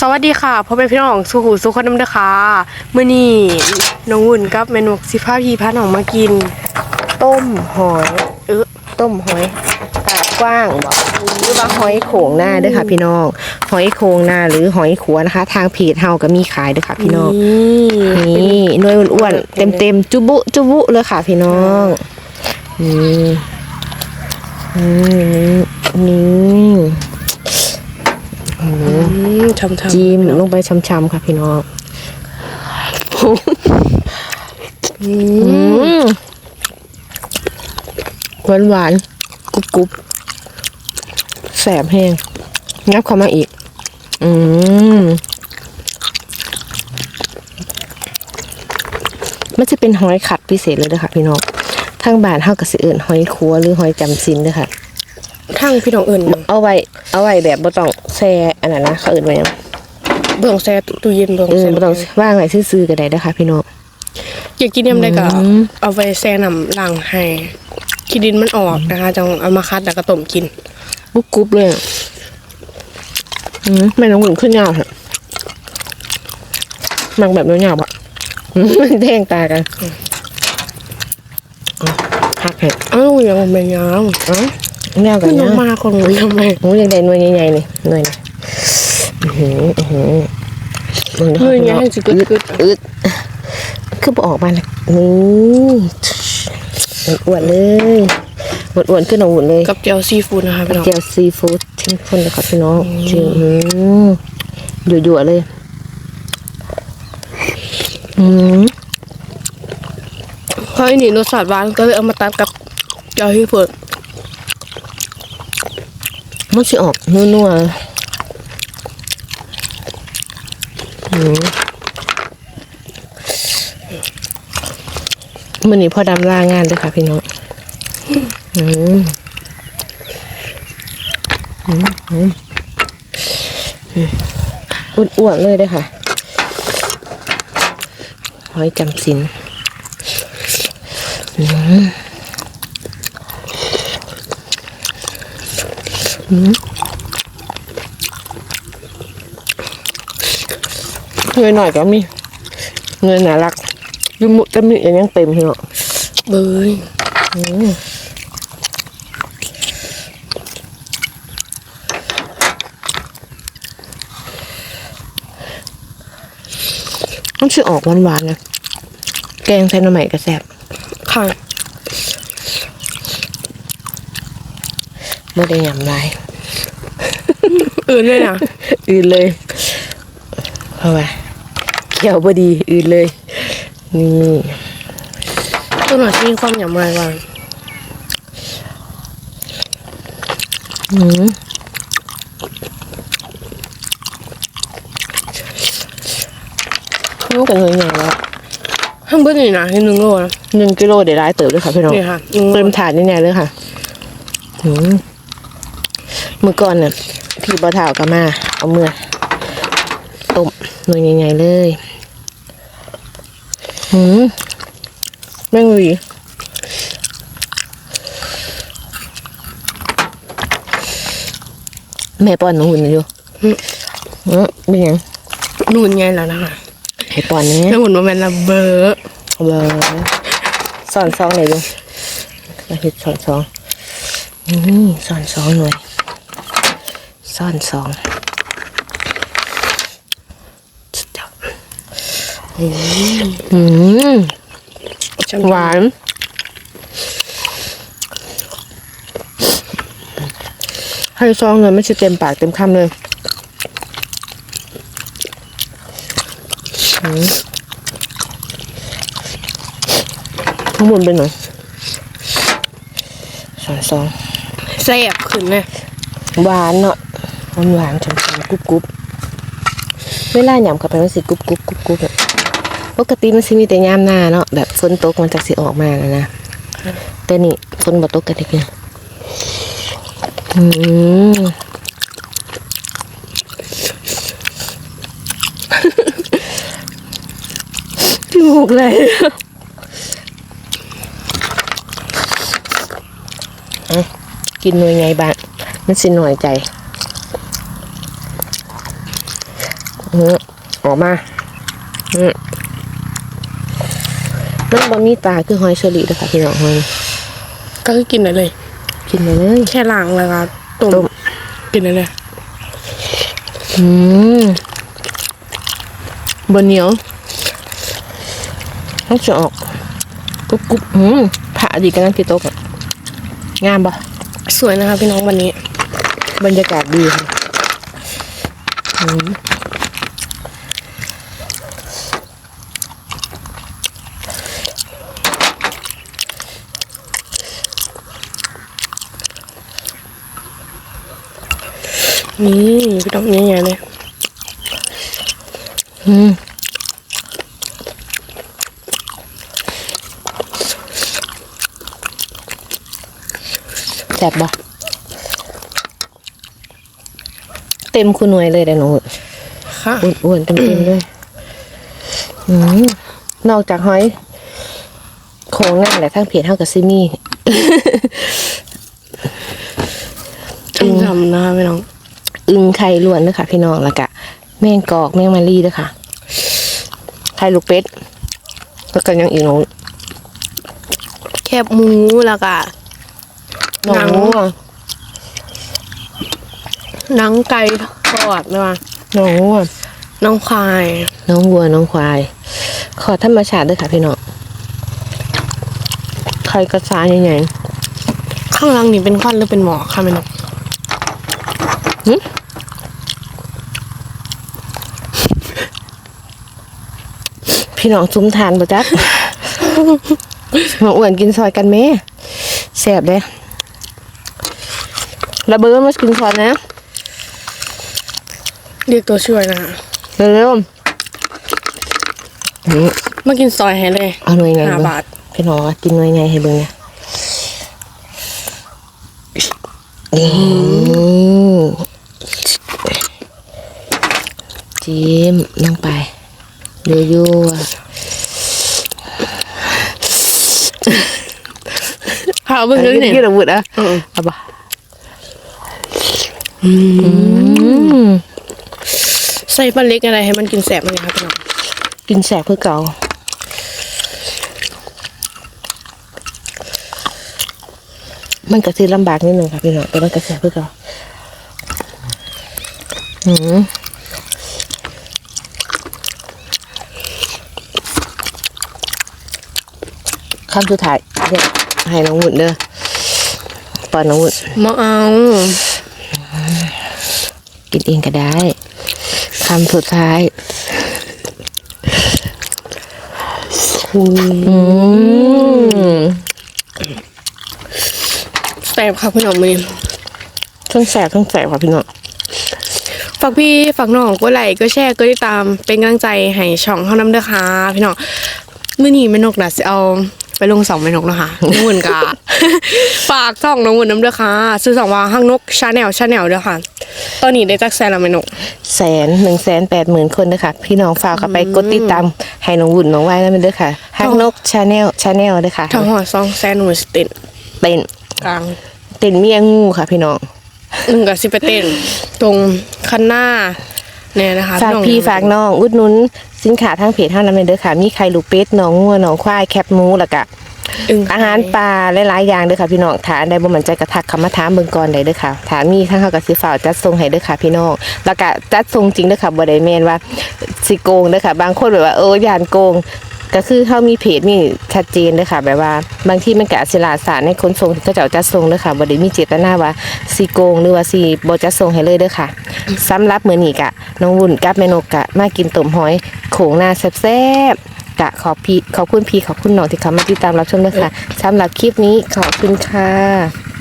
สวัสดีค่ะพ่อแม่พี่น้องสุขุสุขนน้ำเด้อค่ะมื้อนี้น้องวุ่นกับแม่นกสิพาพี่พาน้องมากิน ต้มหอย เออต้มหอยปากกว้างบอกหรือว่าหอยโขงหน้าเด้วยค่ะ พี่น้อง หอยโขงหน้าหรือหอยขัวนะคะ ทางเพจเฮาก็มีขายเด้วยค่ะ พี่น้องนี่นี่หน่วยอ้วนๆเต็มๆจุบุจุบุเลยค่ะ พี่น้องนี่นี่นี่ อืมทำทำจิ้มลงไปช้ำๆค่ะพี่น้องหวานหวานๆกรุบกรุบแสบแห้งงับเข้ามาอีก อืมมันจะเป็นหอยขัดพิเศษเลยเด้อค่ะพี่น้องทางบ้านเฮาก็สิเอิ้นหอยคัวหรือหอยจำซินเด้อค่ะทั้งพี่น้องเอิ่นเอาไว้ เอาไว้แบบบ่ต้อง แช่อันนั้นนะเขาเอิ้นว่าหยังเบิ่งแซ่ตู้เย็นเบิ่งเออแซ่บ่ต้องว่างไว้ซื่อๆก็ได้เด้อค่ะพี่น้อง อยากกินยำได้ก็เอาไปแซ่น้ำล้างให้ขี้ดินมันออกนะคะจังเอามาคัดแล้วก็ต้มกินบุกกรุบเลยอะอืมแม่น้องหุ่นขึ้นยาวเหรอมังแบบยาวๆอะอืมแดงตากันอะหักเห็ดเอ้ายังไม่ยาวอ๋อ แนวกัก็นยันะงมาคนหนูยังไม่โอ้ยังได้หน่วยใหญ่ๆนี่หน่วยนี่อื้อหืออื้อหือมึงเฮ้ยยังสิกึดกึดอึดคือบ่ออกมาเลยนี่อ้วนๆเลยอ้วนๆขึ้นเอาหุ่นเลยกับเจียวซีฟู้ดนะคะพี่น้องเจียวซีฟู้ดเข้มข้นเลยครับพี่น้องจริงอืมหยั่วๆเลยอืมเพราะอันนี้รสชาติหวานก็เลยเอามาตัดกับเจียวซีฟู้ด มันสิออกนัวๆอืมมันนี้พอดำลางานเลยค่ะพี่น้องอืมอืมอ้วนๆเลยด้วยค่ะหอยจำสิน เงินหน่อยก็มีเงินน่ารักอยุมุจะมีอย่างยังเต็มเหรอเบยต้องชื่อออกหวานๆนะแกงใส่หน่อไม้กระแซบ ค่ะ ไม่ได้ยำลายอื่นเลยนะอื่นเลยเอาไว้เขียวพอดีอื่นเลย นี่ตัวหน่อยที่มีความหยาบมากว่าอืมน้องกันเลยอย่างแล้วข้างบนนี่นะที่หนึ่งโลนะหนึ่งกิโลเดี๋ยวร้ายเติบด้วยค่ะพี่น้องนี่ค่ะเติมถาดแน่ๆเลยค่ะอืมเมื่อก่อนเนี่ยพี่บอถาวกับมา เอาเมื่อต้มหน่วยใหญ่ๆเลยหืมแม่งหวีแม่ป้อนหนูหุ่นอยู่อืมเป็นยังนู่นไงแล้วนะคะให้ป้อนนี้แล้วหุ่นมาเป็นระเบอร์เลยสอนซองหน่อยดูมาเห็ดสอนซองนี่สอนซองหน่อย สอนซองสุดยอดอืมหวานให้ซองเลยไม่ใช่เต็มปากเต็มคำเลยอืมข้างบนเป็นหน่อยสอนซองแซ่บขึ้นเลยหวานเนาะ หวานหวานฉ่ำๆกรุบกรุบเวลาหยำเข้าไปมันสิกรุบกรุบกรุบกรุบอะปกติมันสิมีแต่ยามหน้าเนาะแบบฝนตกมันจะสิออกมาแล้วนะแต่นี่ฝนบ่ตกกันทีเดียวอืมพี่หมูกเลยกินหน่วยไงบ้างมันสิหน่อยใจ อืมออกมาอืมมันบะมีตาคือหอยเชอรี่เด้อค่ะพี่น้องหอยก็คือกินได้เลย กินไปเลยแค่ล้างแล้วก็ต้มต้มกินได้เลยอืมบะเหนียวต้องจะออกกรุบกรุบอืมผ่าดีกันนั่นที่โต๊ะอะงามปะสวยนะคะพี่น้องวันนี้ บรรยากาศดีค่ะ นี่พี่น้องใหญ่ๆเลยอืมแซ่บบ่เต็มคุณหน่วยเลยเด้อหนูค่ะอ้วนๆเต็มๆเลยอืมนอกจากหอยโครงนั่นแหละทั้งเพจเท่ากับซิมี่ชุ่มฉ่ำนะคะพี่น้อง อึงไข่ล้วนเด้อค่ะ พี่น้องแล้วก็แมงกอกแมงมารีเด้อค่ะไข่ลูกเป็ดแล้วก็ยังอีกหนูแคบหมูแล้วก็หนูหนังหนังไก่ทอดนะคะหนูน้องควาย น้องวัวน้องควาย ขอธรรมชาติเด้อค่ะพี่น้องไข่กระซายใหญ่ข้างหล่างนี่เป็นควันหรือเป็นหมอกค่ะพี่น้อง ๆ พี่น้องซุ้มทานบ่จักมาอ้วนกินซอยกันแม่แซ่บเด้ระเบิดมากินซอยนะเรียกตัวช่วยนะคะเร็วๆอืมมากินซอยให้เลยเอาหน่วยไงห้าเบิ่งบาทพี่น้องว่ากินหน่วยไงให้เบิ่งเนี่ยอืมจิ้มลงไปเดี๋ยวยั่วข้าวเบิ่งยืด้วยดเนี่ยยืดอาวุธอะเออเอาปะใส่ปลาเล็กอะไรให้มันกินแสบเลยค่ะพี่น้องกินแสบเพื่อเก่ามันก็สิลำบากนิดนึงค่ะพี่น้องแต่มันก็แสบเพื่อเก่าอืม คำสุดท้ายเนี่ยให้น้องวุ้นเด้อปอนน้องวุ้นมาเอา กินเองก็ได้คำสุดท้ายอืมแสบค่ะพี่น้องมือนี้ทั้งแสบทั้งแสบค่ะพี่น้องฝากพี่ฝากน้องก็ไลค์ก็แชร์ก็ติดตามเป็นกำลังใจให้ช่องเฮาน้ำเด้อค่ะพี่น้องมื้อนี้แม่นกน่ะสิเอา ไปลงสองแม่นกเนาะคะน้องหุ่นกะฝากช่องน้องหุ่นน้ำเด้อค่ะ ซื้อสองว่าห้างนกชาแนลชาแนลเด้อค่ะ ตอนนี้ได้จักแสนแล้วแม่นก แสนหนึ่งแสนแปดหมื่นคนนะคะพี่น้องฝากเข้าไปกดติดตามให้น้องวุ่นน้องไว้แล้วมันด้วยค่ะฮักนกชาแนลชาแนลด้วยค่ะทางหอดซองแสนหนุ่มสเต้นเต้นกลางเต้นเมียงูค่ะ พี่น้องหนึ่งกับสิไปเต้นตรงคันหน้า เนี่ยนะคะฝากน้องพี่ฝากน้องอุดหนุนสินค้าทางเพจเท่านั้นเลยเด้อค่ะ มีไข่ลูกเป็ดหนองงัวหนองควายแคบหมูแล้วก็อึ่งอาหารปลาหลายๆอย่างเด้อค่ะพี่น้องถ้าอันใดบ่มั่นใจกระทักคำมาถามเบิ่งก่อนได้เด้อค่ะถ้ามีทางเฮาก็สิฝากจัดส่งให้เด้อค่ะพี่น้องแล้วก็จัดส่งจริงเด้อค่ะบ่ได้แม่นว่าสิโกงเด้อค่ะ บางคนแบบว่าเออย่านโกง ก็คือเฮามีเพจนี่ชัดเจนเด้อค่ะ แบบว่า บางที่มันก็อาจสิลาสารในขนส่งที่เขาเจ้าจัดส่งเด้อค่ะบ่ได้มีเจตนาว่าสิโกงหรือว่าสิบ่จัดส่งให้เลยเด้อค่ะสำหรับมือนี้กะน้องวุ่นกับแม่นกกะมากินต้มหอยโขงหน้าแซ่บๆกะขอบพี่ขอบคุณพี่ขอบคุณน้องที่เขามาติดตามรับชมด้วยค่ะสำหรับคลิปนี้ขอบคุณค่ะ